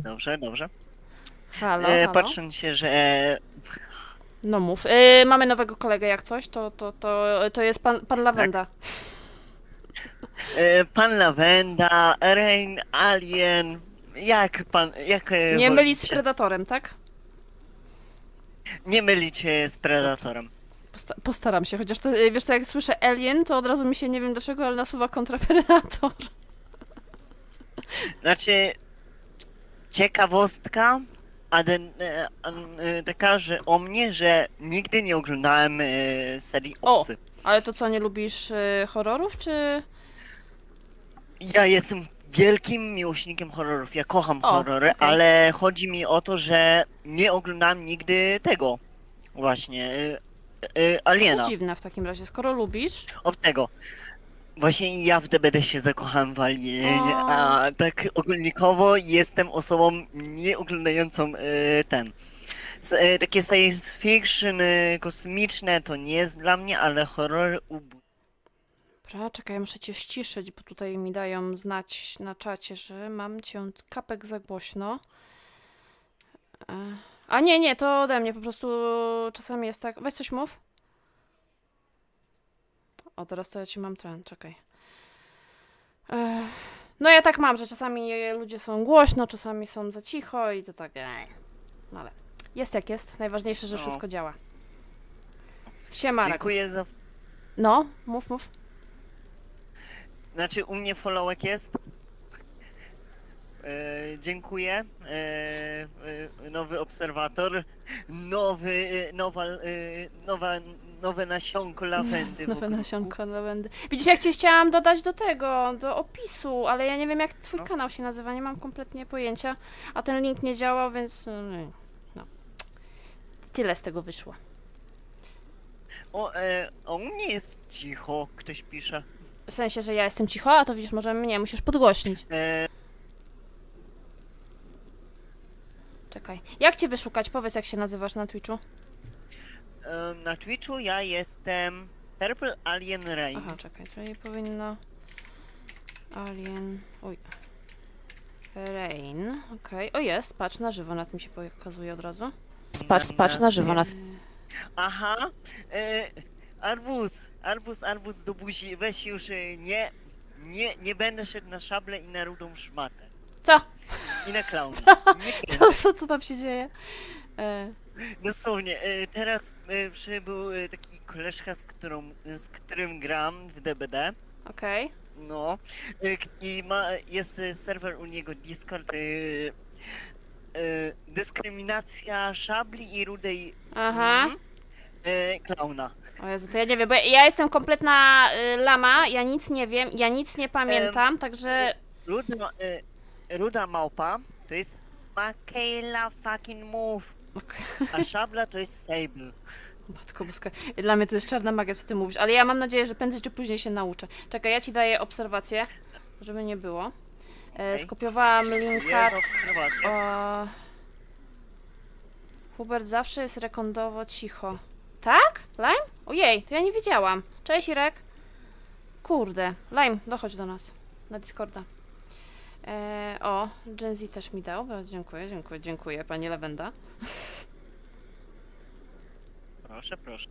Dobrze, dobrze. Halo, E, halo. patrząc się, że No mów. Y, mamy nowego kolegę jak coś, to, to, to, to jest pan, pan Lawenda. e, pan Lawenda, Rain, Alien, jak pan, jak e, Nie mylić z? Predatorem, tak? Nie mylicie z Predatorem. Posta postaram się, chociaż to, y, wiesz co, jak słyszę Alien, to od razu mi się, nie wiem dlaczego, ale nasuwa kontra Predator. Znaczy, ciekawostka, a ten, e, e, taka, że o mnie, że nigdy nie oglądałem e, serii O! Obcy. Ale to co, nie lubisz y, horrorów, czy... Ja jestem wielkim miłośnikiem horrorów, ja kocham O, horrory, okej. ale chodzi mi o to, że nie oglądałem nigdy tego właśnie, e, e, Aliena, To dziwne w takim razie, skoro lubisz... obcego. Właśnie ja w DBD się zakochałem w Alienie, O. a tak ogólnikowo jestem osobą nie oglądającą e, ten. S- e, takie science fiction e, kosmiczne to nie jest dla mnie, ale horror ubu. Dobra, czekaj, muszę cię ściszyć, bo tutaj mi dają znać na czacie, że mam cię kapek za głośno. E, A nie, nie, to ode mnie, po prostu czasami jest tak... Weź coś mów. O, teraz to ja ci mam trend, czekaj. E, No ja tak mam, że czasami ludzie są głośno, czasami są za cicho i to tak... No ale jest jak jest, najważniejsze, że No. wszystko działa. Siema, Dziękuję za No, mów, mów. Znaczy u mnie followek jest. E, dziękuję. E, e, nowy obserwator. Nowy, e, nowa, e, nowa, nowe nasionko lawendy. Nowe nasionko lawendy. Widzisz, jak cię chciałam dodać do tego, do opisu, ale ja nie wiem, jak twój No. kanał się nazywa, nie mam kompletnie pojęcia, a ten link nie działał, więc no, no. Tyle z tego wyszło. O, e, o, mnie jest cicho, ktoś pisze. W sensie, że ja jestem cicho, a to widzisz, może mnie musisz podgłośnić. E, Czekaj. Jak cię wyszukać? Powiedz, jak się nazywasz na Twitchu. E, na Twitchu ja jestem Purple Alien Rain. Aha, czekaj, czyli powinno... Alien... Oj. Rain, okej. O, jest, patrz na żywo, na tym się pokazuje od razu. Patrz, patrz na żywo, na Aha. E, arbuz, arbuz, arbuz do buzi. Weź już e, nie, nie, nie będę szedł na szablę i na rudą szmatę. Co? I na klauna. Nie Co, co, co tam się dzieje? E, Dosłownie, e, teraz e, przybył e, taki koleżka, z, którą, z którym gram w DBD. Okej. No. e, k- I ma, jest e, serwer u niego Discord. e, e, Dyskryminacja szabli i rudej Aha. mm, e, klauna. O Jezu, to ja nie wiem, bo ja jestem kompletna y, lama, ja nic nie wiem, ja nic nie pamiętam, także... Ruda, e, ruda małpa to jest Makayla fucking move, Okej. a szabla to jest Sable. Matko boska, dla mnie to jest czarna magia, co ty mówisz, ale ja mam nadzieję, że prędzej czy później się nauczę. Czekaj, ja ci daję obserwację, żeby nie było. E, Okej. skopiowałam linka... O... Hubert zawsze jest rekondowo cicho. Tak? Lime? Ojej, to ja nie wiedziałam. Cześć Irek. Kurde. Lime, dochodź do nas. Na Discorda. E, o, Gen Z też mi dał. Bardzo dziękuję, dziękuję, dziękuję, pani Lawenda. Proszę, proszę.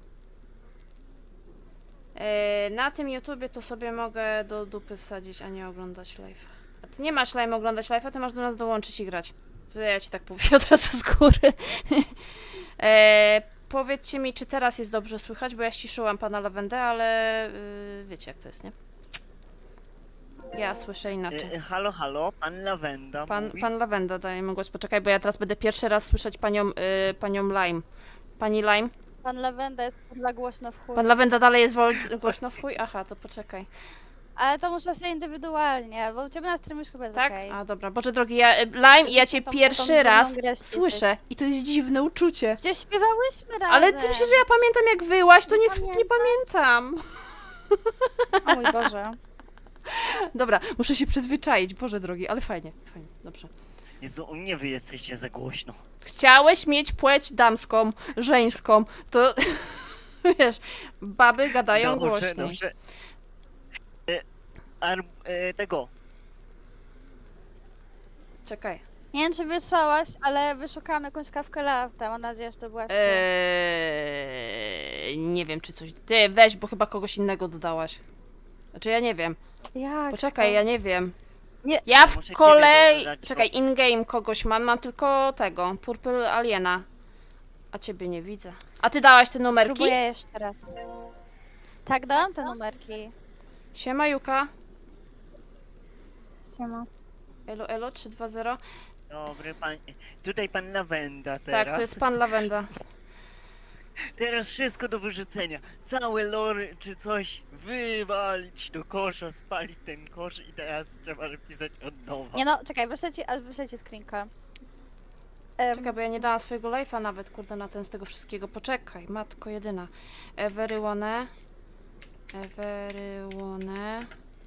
E, na tym YouTubie to sobie mogę do dupy wsadzić, a nie oglądać live. A ty nie masz Lime oglądać live, a ty masz do nas dołączyć i grać. To ja ci tak mówię od razu z góry. e, powiedzcie mi, czy teraz jest dobrze słychać, bo ja ściszyłam pana Lawendę, ale y, wiecie jak to jest, nie? Ja słyszę inaczej. E, e, halo, halo, pan Lawenda Pan, mówi. pan Lawenda daje mi głos. Poczekaj, bo ja teraz będę pierwszy raz słyszeć panią, y, panią Lime. Pani Lime? Pan Lawenda jest dla głośno w chuj. Pan Lawenda dalej jest wol- głośno w chuj? Aha, to poczekaj. Ale to muszę sobie indywidualnie, bo u ciebie na streamie już chyba jest Tak? okej. A dobra, Boże drogi, ja, y, Lime, ja cię Tą- tą pierwszy drugą raz grę słyszę i to jest dziwne uczucie. Przecież śpiewałyśmy razem. Ale ty myślisz, że ja pamiętam jak wyłaś, to nie, s- nie pamiętam. O mój Boże. Dobra, muszę się przyzwyczaić, Boże drogi, ale fajnie, fajnie, dobrze. Jezu, u mnie wy jesteście za głośno. Chciałeś mieć płeć damską, żeńską, to wiesz, baby gadają dobrze, głośniej. dobrze. E, ar, e, tego. Czekaj. Nie wiem, czy wysłałaś, ale wyszukałam jakąś kawkę latte. Mam nadzieję, że to byłaś ty. Eee, nie wiem, czy coś. Ty, weź, bo chyba kogoś innego dodałaś. Znaczy, ja nie wiem. Jak Poczekaj, to? ja nie wiem. Nie. Ja w Muszę ciebie dodać, bo- Czekaj, in-game kogoś mam. Mam tylko tego. Purple Aliena. A ciebie nie widzę. A ty dałaś te numerki? Spróbuję jeszcze raz. Tak, dałam te numerki. Siema Juka. Siema. Elo, elo, 320. Dobry pan. Tutaj pan Lawenda teraz. Tak, to jest pan Lawenda. Teraz wszystko do wyrzucenia. Całe lory czy coś wywalić do kosza, spalić ten kosz i teraz trzeba napisać od nowa. Nie no, czekaj, wyślę ci, aż wyślę ci screenka. Em, Czekaj, bo ja nie dałam swojego live'a nawet, kurde, na ten z tego wszystkiego. Poczekaj, matko jedyna. Everyone. Everyone.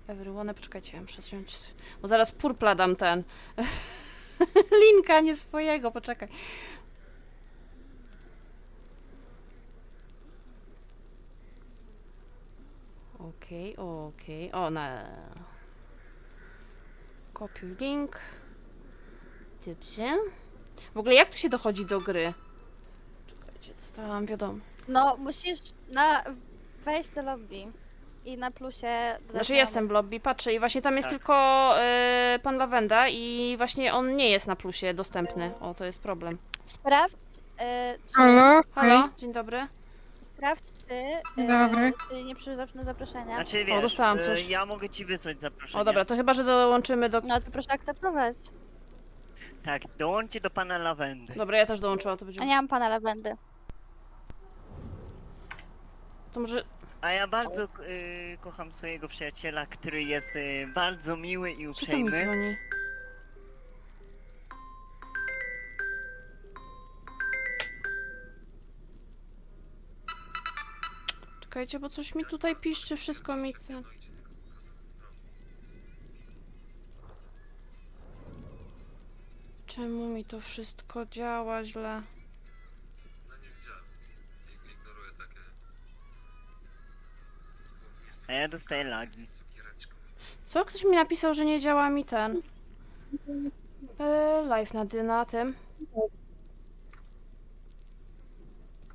Everyone, poczekajcie, ja muszę wziąć... Bo zaraz purpla dam ten. Linka, nie swojego, poczekaj. Okej, okej. O, na... Kopiuj link. Dobrze. W ogóle jak tu się dochodzi do gry? Czekajcie, dostałam wiadomo. No, musisz na... wejść do lobby. I na plusie... dodać Znaczy jestem w lobby, patrzę i właśnie tam jest Tak. tylko y, pan Lawenda i właśnie on nie jest na plusie dostępny. O, to jest problem. Sprawdź, y, czy... Halo? Halo, dzień dobry. Sprawdź, czy... Dzień y, dobry. czy nie przyszedł na zaproszenia. Znaczy wiesz, dostałam e, coś. ja mogę ci wysłać zaproszenie. O dobra, to chyba, że dołączymy do... No to proszę akceptować. Tak, dołączcie do pana Lawendy. Dobra, ja też dołączyłam, to będzie... A nie mam pana lawendy. To może... A ja bardzo e, kocham swojego przyjaciela, który jest e, bardzo miły i Co to mi uprzejmy. dzwoni? Czekajcie, bo coś mi tutaj piszczy, wszystko mi ten... Czemu mi to wszystko działa źle? No nie widziałem. Ig- Ignoruję takie A ja dostaję lagi. cukiereczko. Co? Ktoś mi napisał, że nie działa mi ten... E, live na, dy- na tym.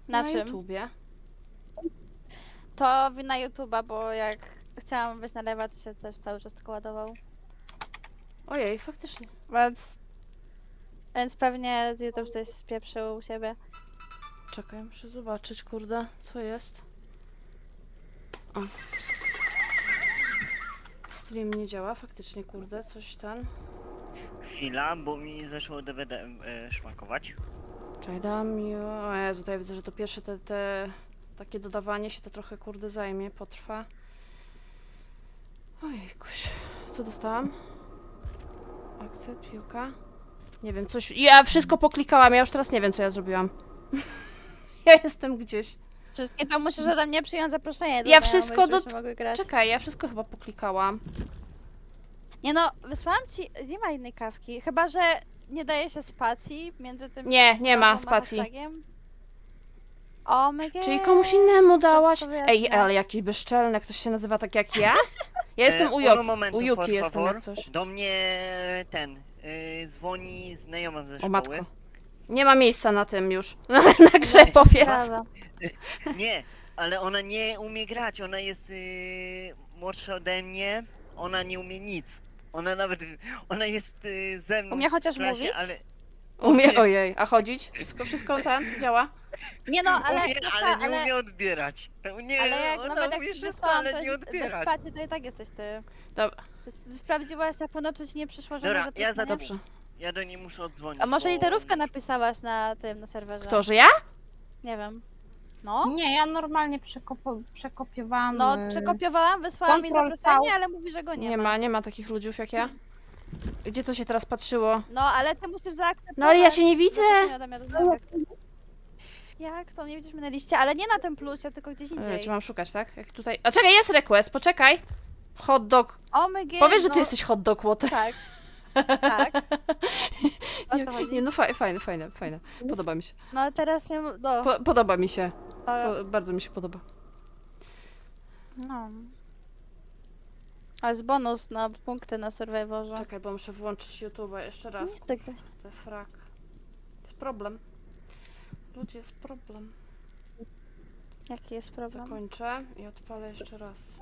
Na na czym? YouTubie. To wina YouTube'a, bo jak chciałam wejść na lewa, to się też cały czas tylko ładował. Ojej, faktycznie. Więc... Więc pewnie YouTube coś spieprzył u siebie. Czekaj, muszę zobaczyć, kurde, co jest. O. Stream nie działa, faktycznie, kurde, coś ten. Chwila, bo mi zaczęło DVD e, szmakować. Czekaj, dam mi... O Jezu, tutaj widzę, że to pierwsze te, te... Takie dodawanie się to trochę, kurde, zajmie, potrwa. Ojejkuś. Co dostałam? Akcept, piłka. Nie wiem, coś... Ja wszystko poklikałam, ja już teraz nie wiem, co ja zrobiłam. ja jestem gdzieś. Wszystkie to musisz ode mnie przyjąć zaproszenie. Ja wszystko do-. Czekaj, ja wszystko chyba poklikałam. Nie no, wysłałam ci... Nie ma innej kawki. Chyba, że nie daje się spacji między tym... Nie, nie ma spacji. hashtagiem. O my god. Czyli komuś innemu dałaś? Ej, ale jakiś bezczelny, ktoś się nazywa tak jak ja? Ja jestem E, u, uno Joki, momento, u jestem favor. jak coś. Do mnie ten e, dzwoni znajoma ze O szkoły. matko. Nie ma miejsca na tym już. na grze powiedz. Brawo. Nie, ale ona nie umie grać, ona jest y, młodsza ode mnie, ona nie umie nic. Ona nawet, ona jest y, ze mną Umie chociaż w klasie, mówić? ale Umie, ojej, a chodzić? Wszystko, wszystko ten działa? Nie no, ale... umie, ale nie ale... umie odbierać. Nie, Ale jak ona nawet jak umie ci wszystko, wysłałam ale nie bez odbierać. spacji, to i tak jesteś ty. Dobra, Sprawdziłaś na pewno, czy ci nie przyszło żadne Dobra, ja za dobrze. Ja do niej muszę odzwonić. A może bo literówkę napisałaś na tym, na serwerze? Kto, że ja? Nie wiem. No? Nie, ja normalnie przekopo- przekopiowałam. No, y, przekopiowałam, wysłałam Control V. zaproszenie, ale mówi, że go nie, Nie ma. ma, nie ma takich ludziów jak ja. Gdzie to się teraz patrzyło? No, ale ty musisz zaakceptować. No ale ja się nie widzę. zaproszenie ode mnie do znajomych. Jak to? Nie widzisz mnie na liście, ale nie na tym plusie, tylko gdzieś Ej, indziej. Czy mam szukać, tak? Jak tutaj... A czekaj, jest request, poczekaj. Hot dog. O my god, Powiesz, że no, ty jesteś hot dog, what? Tak. Tak. O Nie, co chodzi? nie, no fajne, fajne, fajne, fajne. Podoba mi się. No teraz mnie... No. Po, podoba mi się. to- Po, bardzo mi się podoba. no. A jest bonus na punkty na Survivorze. Czekaj, bo muszę włączyć YouTube'a jeszcze raz. Nie tak. Te frak. Jest problem. Ludzie, jest problem. Jaki jest problem? Zakończę i odpalę jeszcze raz.